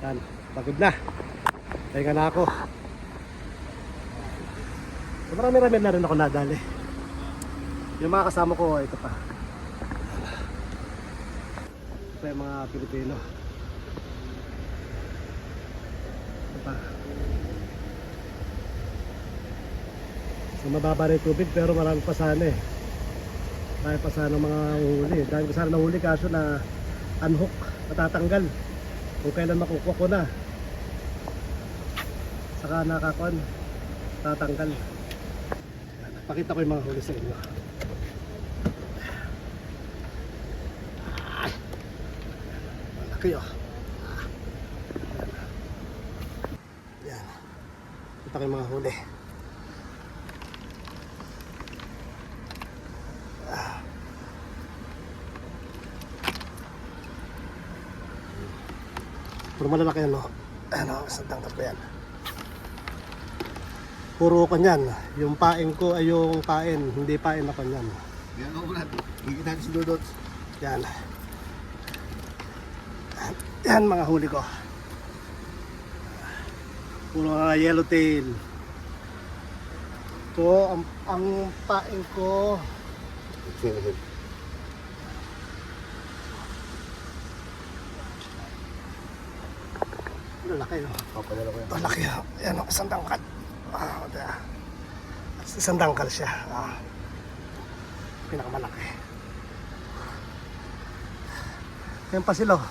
Yan, pagod na. Pahinga na ako. So, marami-rami na rin ako nadali. Yung mga kasama ko, ito pa. Ito yung mga Pilipino. Ito pa. So mababa na tubig pero marami pa sana eh. Marami pa sana mga huli. Dahil pa sana nahuli kaso na unhook, natatanggal. Kung kailan makukuha ko na. Saka nakakuan, tatanggal. Pakita ko yung mga huli sa inyo. Malaki oh. Yan. Pakita ko yung mga huli. Puro malalaki ano. Ano, isang tangkap ko yan. Puro ko yan. Yung pain ko ay yung pain. Hindi pain ako yan. Yan ako Brad. Higit natin si Dodot. Yan. Yan mga huli ko. Puro mga yellowtail. Ito, ang, ang pain ko. Lalaki no. Papadala ko yan. Ito laki ha. Ayan o, isang dangkal. Ah, ito. Isang dangkal siya. Ah. Pinakamalaki. Yan pa sila. oh.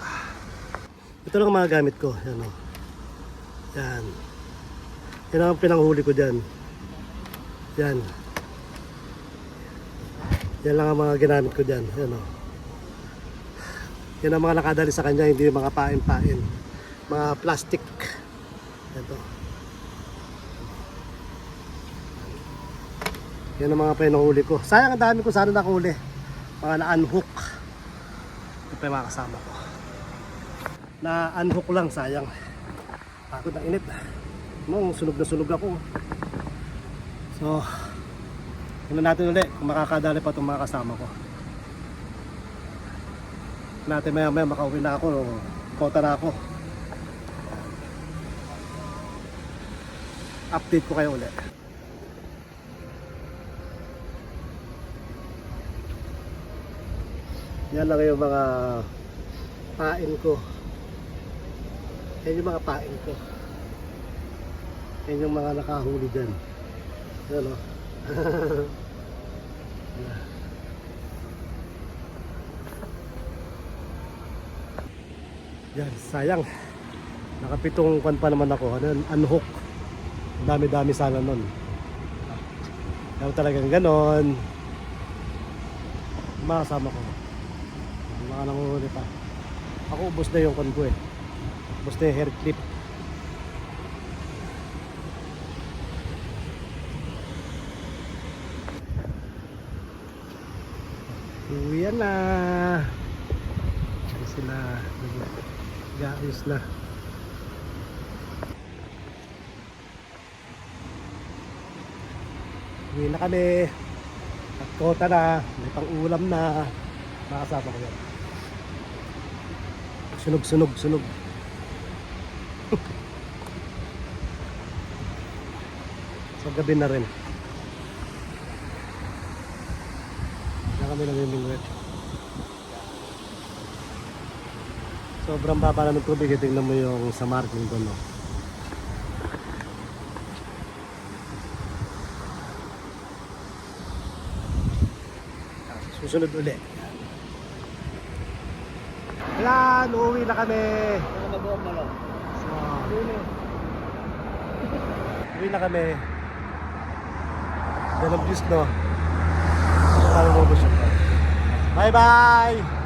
Ah. Ito lang ang mga gamit ko. Yan o. Yan. Yan ang pinanghuli ko dyan. Yan. Yan lang ang mga ginamit ko dyan. Yan o. Yan ang mga nakadali sa kanya, hindi mga pain-pain. Mga plastic. Ito. Yan ang mga pinahuli ko. Sayang ang dami ko sana nakahuli. Mga na-unhook. Ito pa yung mga kasama ko. Na-unhook lang, sayang. Pagod ng init. Mong sunog na sunog ako. So, tingnan natin ulit kung makakadali pa itong mga kasama ko natin maya maya makauwi na ako kota na ako. Update ko kayo ulit. Yan lang yung mga pain ko. Yan yung mga pain ko. Yan yung mga nakahuli dyan. Yan Yan, sayang. Nakapitong kwan pa naman ako. Ano, unhook. Dami-dami sana nun. Kaya talagang ganon. Makasama ko. Mga nanguhuli pa. Ako ubos na yung kwan ko eh. Ubos na yung hair clip. Uwi na. Ay sila. Gayos na. Uwi na kami. At kota na. May pang ulam na. Makasama ko yan. Sunog, sunog, sunog. Sa gabi na rin. Na kami namimingwit. Sobrang baba na ng tubig. eh. Tingnan mo yung sa marking doon. No? Susunod uli. Yan, uuwi na kami. Ano uwi na kami. Dalang views, no? Para mo Bye bye!